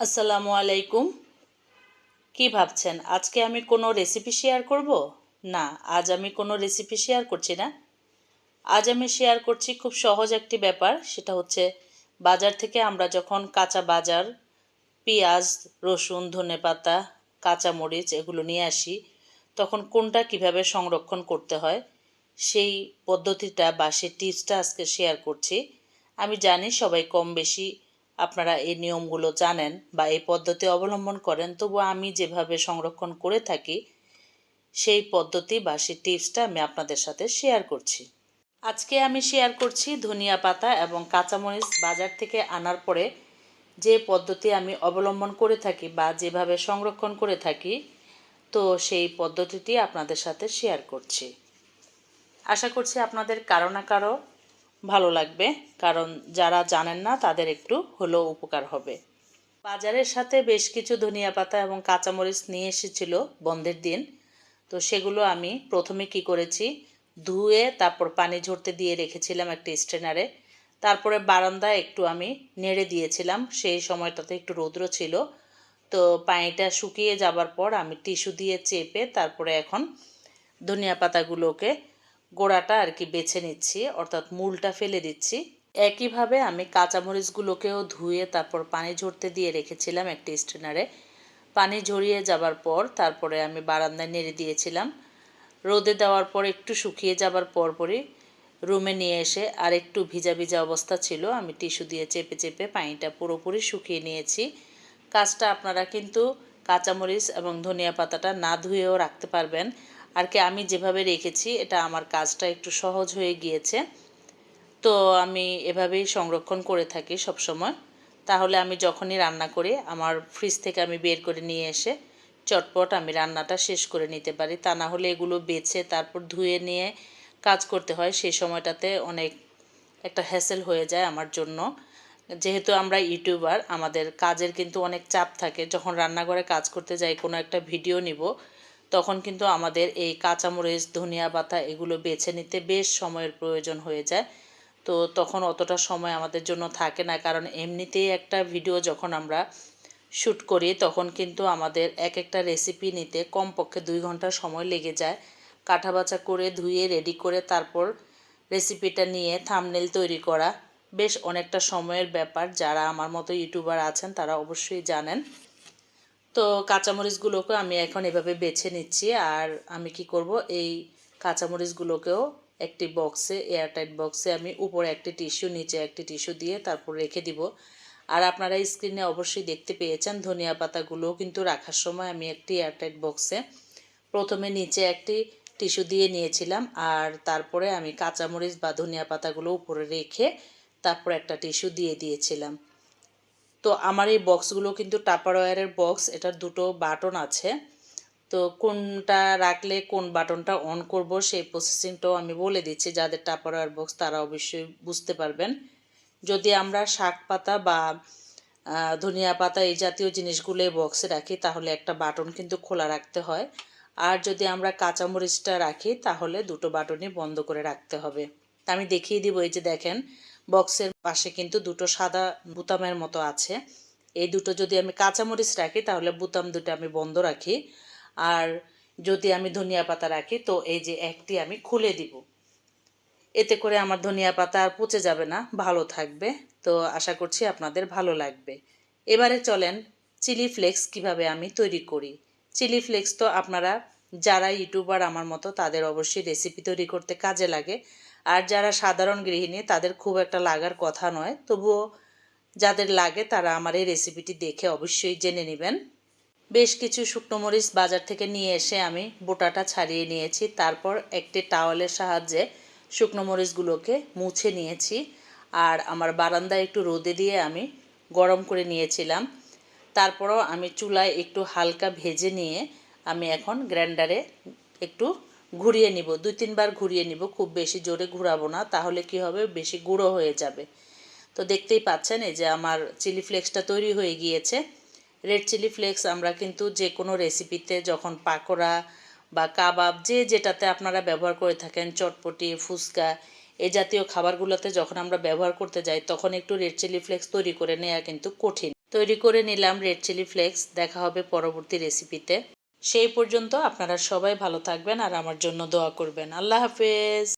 আসসালামু আলাইকুম। কি ভাবছেন? আজকে আমি কোনো রেসিপি শেয়ার করব? না, আজ আমি কোনো রেসিপি শেয়ার করছি না। আজ আমি শেয়ার করছি খুব সহজ একটি ব্যাপার, সেটা হচ্ছে বাজার থেকে আমরা যখন কাঁচা বাজার, পেঁয়াজ, রসুন ধনেপাতা কাঁচামরিচ এগুলো নিয়ে আসি, তখন কোনটা কীভাবে সংরক্ষণ করতে হয়, সেই পদ্ধতিটা বা সেই টিপসটা আজকে শেয়ার করছি। আমি জানি সবাই কম বেশি আপনারা এই নিয়মগুলো জানেন বা এই পদ্ধতি অবলম্বন করেন তবু আমি যেভাবে সংরক্ষণ করে থাকি, সেই পদ্ধতি বা সেই টিপসটা আমি আপনাদের সাথে শেয়ার করছি। আজকে আমি শেয়ার করছি ধনিয়া পাতা এবং কাঁচামরিচ বাজার থেকে আনার পরে যে পদ্ধতি আমি অবলম্বন করে থাকি বা যেভাবে সংরক্ষণ করে থাকি, তো সেই পদ্ধতিটি আপনাদের সাথে শেয়ার করছি। আশা করছি আপনাদের কারও না কারও ভালো লাগবে, কারণ যারা জানেন না তাদের একটু হলেও উপকার হবে। বাজারের সাথে বেশ কিছু ধনিয়া পাতা এবং কাঁচামরিচ নিয়ে এসেছিল বন্ধের দিন। তো সেগুলো আমি প্রথমে কি করেছি, ধুয়ে তারপর পানি ঝরতে দিয়ে রেখেছিলাম একটা স্ট্রেনারে। তারপরে বারান্দায় একটু আমি নেড়ে দিয়েছিলাম, সেই সময়টাতে একটু রৌদ্র ছিল। তো পানিটা শুকিয়ে যাবার পর আমি টিস্যু দিয়ে চেপে তারপরে এখন ধনিয়া পাতাগুলোকে গোড়াটা আর কি বেছে নিচ্ছি, অর্থাৎ মূলটা ফেলে দিচ্ছি। একইভাবে আমি কাঁচামরিচগুলোকেও ধুয়ে তারপর পানি ঝরতে দিয়ে রেখেছিলাম একটি স্ট্রেনারে। পানি ঝরিয়ে যাবার পর তারপরে আমি বারান্দায় নেড়ে দিয়েছিলাম। রোদে দেওয়ার পর একটু শুকিয়ে যাবার পরপরই রুমে নিয়ে এসে আর একটু ভিজা ভিজা অবস্থা ছিল, আমি টিস্যু দিয়ে চেপে চেপে পানিটা পুরোপুরি শুকিয়ে নিয়েছি। কাজটা আপনারা কিন্তু কাঁচামরিচ এবং ধনিয়া পাতাটা না ধুয়েও রাখতে পারবেন। আর কি আমি যেভাবে রেখেছি, এটা আমার কাজটা একটু সহজ হয়ে গিয়েছে। তো আমি এভাবেই সংরক্ষণ করে থাকি সব সময় তাহলে আমি যখনই রান্না করি, আমার ফ্রিজ থেকে আমি বের করে নিয়ে এসে চটপট আমি রান্নাটা শেষ করে নিতে পারি। তা না হলে এগুলো বেছে তারপর ধুয়ে নিয়ে কাজ করতে হয়, সেই সময়টাতে অনেক একটা হ্যাসেল হয়ে যায় আমার জন্য। যেহেতু আমরা ইউটিউবার আমাদের কাজের কিন্তু অনেক চাপ থাকে। যখন রান্নাঘরে কাজ করতে যাই, কোনো একটা ভিডিও নিব তখন কিন্তু আমাদের এই কাঁচামরিচ, ধনিয়া পাতা এগুলো বেছে নিতে বেশ সময়ের প্রয়োজন হয়ে যায়। তো তখন অতটা সময় আমাদের জন্য থাকে না, কারণ এমনিতেই একটা ভিডিও যখন আমরা শ্যুট করি, তখন কিন্তু আমাদের এক একটা রেসিপি নিতে কমপক্ষে দুই ঘণ্টা সময় লেগে যায়। কাটা বাছা করে, ধুয়ে রেডি করে তারপর রেসিপিটা নিয়ে থামনেল তৈরি করা বেশ অনেকটা সময়ের ব্যাপার। যারা আমার মতো ইউটিউবার আছেন, তারা অবশ্যই জানেন। তো কাঁচামরিচগুলোকে আমি এখন এভাবে বেছে নিচ্ছি। আর আমি কি করব, এই কাঁচামরিচগুলোকেও একটি বক্সে, এয়ারটাইট বক্সে আমি উপরে একটি টিস্যু, নিচে একটি টিস্যু দিয়ে তারপর রেখে দিব। আর আপনারা স্ক্রিনে অবশ্যই দেখতে পেয়েছেন, ধনিয়া পাতাগুলোও কিন্তু রাখার সময় আমি একটি এয়ারটাইট বক্সে প্রথমে নিচে একটি টিস্যু দিয়ে নিয়েছিলাম। আর তারপরে আমি কাঁচামরিচ বা ধনিয়া পাতাগুলো উপরে রেখে তারপর একটা টিস্যু দিয়ে দিয়েছিলাম। তো আমার এই বক্সগুলো কিন্তু টাপারওয়ারের বক্স এটার দুটো বাটন আছে। তো কোনটা রাখলে কোন বাটনটা অন করব সেই প্রসেসিংটাও আমি বলে দিচ্ছি, যাদের টাপারওয়ার বক্স তারা অবশ্যই বুঝতে পারবেন। যদি আমরা শাক পাতা বা ধনিয়া পাতা এই জাতীয় জিনিসগুলো বক্সে রাখি, তাহলে একটা বাটন কিন্তু খোলা রাখতে হয়। আর যদি আমরা কাঁচামরিচটা রাখি, তাহলে দুটো বাটনই বন্ধ করে রাখতে হবে। তা আমি দেখিয়ে দিব, এই যে দেখেন বক্সের পাশে কিন্তু দুটো সাদা বুতামের মতো আছে। এই দুটো যদি আমি কাঁচামরিচ রাখি, তাহলে বুতাম দুটো আমি বন্ধ রাখি। আর যদি আমি ধনিয়া পাতা রাখি, তো এই যে একটি আমি খুলে দিব। এতে করে আমার ধনিয়া পাতা আর পচে যাবে না, ভালো থাকবে। তো আশা করছি আপনাদের ভালো লাগবে। এবারে চলেন চিলি ফ্লেক্স কীভাবে আমি তৈরি করি। চিলি ফ্লেক্স তো আপনারা, যারা ইউটিউবার আমার মতো, তাদের অবশ্যই রেসিপি তৈরি করতে কাজে লাগে। আর যারা সাধারণ গৃহিণী, তাদের খুব একটা লাগার কথা নয়। তবুও যাদের লাগে, তারা আমার এই রেসিপিটি দেখে অবশ্যই জেনে নেবেন। বেশ কিছু শুকনো মরিচ বাজার থেকে নিয়ে এসে আমি বোটাটা ছাড়িয়ে নিয়েছি। তারপর একটি টাওয়ালের সাহায্যে শুকনো মরিচগুলোকে মুছে নিয়েছি। আর আমার বারান্দায় একটু রোদে দিয়ে আমি গরম করে নিয়েছিলাম। তারপরও আমি চুলায় একটু হালকা ভেজে নিয়ে আমি এখন গ্রাইন্ডারে একটু ঘুরিয়ে নিব, দুই, তিনবার ঘুরিয়ে নিব, খুব বেশি জোরে ঘুরাবো না, তাহলে কি হবে? বেশি গুঁড়ো হয়ে যাবে। তো দেখতেই পাচ্ছেন এই যে আমার চিলি ফ্লেক্সটা তৈরি হয়ে গিয়েছে। রেড চিলি ফ্লেক্স আমরা কিন্তু যে কোনো রেসিপিতে যখন পাকোড়া বা কাবাব যে যেটাতে আপনারা ব্যবহার করে থাকেন, চটপটি, ফুচকা, এ জাতীয় খাবারগুলোতে যখন আমরা ব্যবহার করতে যাই, তখন একটু রেড চিলি ফ্লেক্স তৈরি করে নেওয়া কিন্তু কঠিন। তৈরি করে নিলাম রেড চিলি ফ্লেক্স, দেখা হবে পরবর্তী রেসিপিতে। সেই পর্যন্ত আপনারা সবাই ভালো থাকবেন আর আমার জন্য দোয়া করবেন। আল্লাহ হাফেজ।